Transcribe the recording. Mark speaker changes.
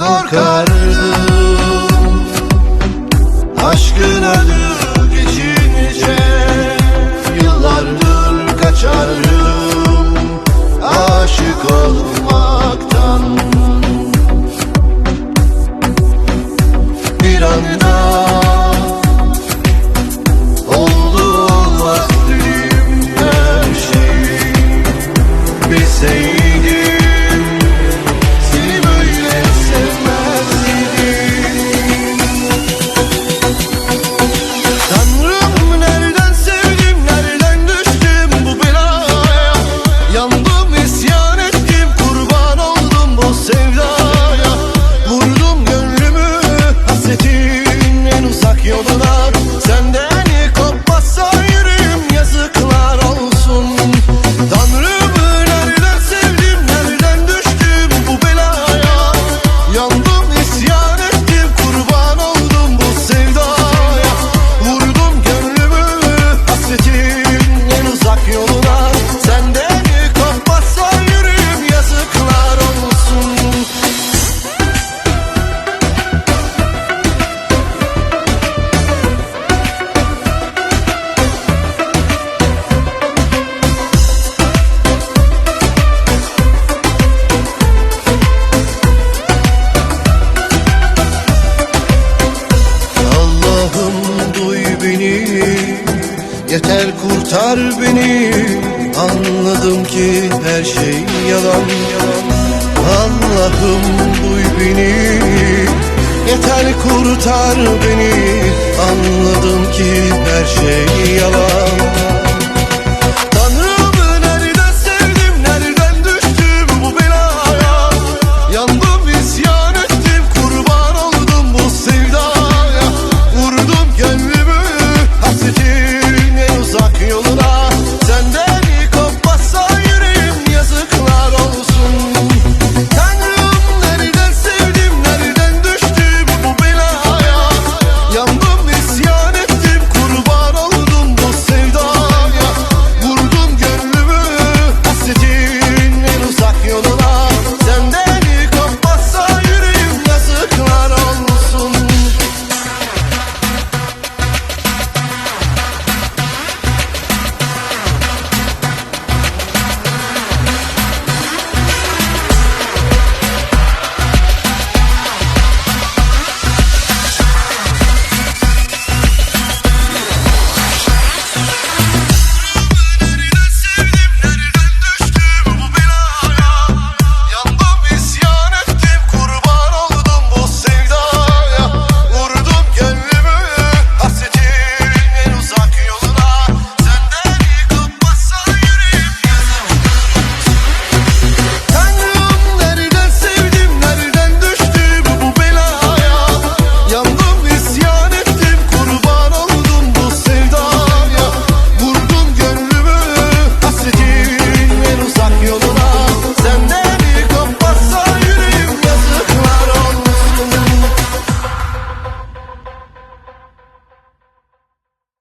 Speaker 1: bakardım Aşkın adı geçince Yıllardır kaçarım. Aşık olmaktan hasretin en uzak yoluna Yeter kurtar beni. Anladım ki her şey yalan. Allah'ım duy beni. Yeter kurtar beni. Anladım ki her şey yalan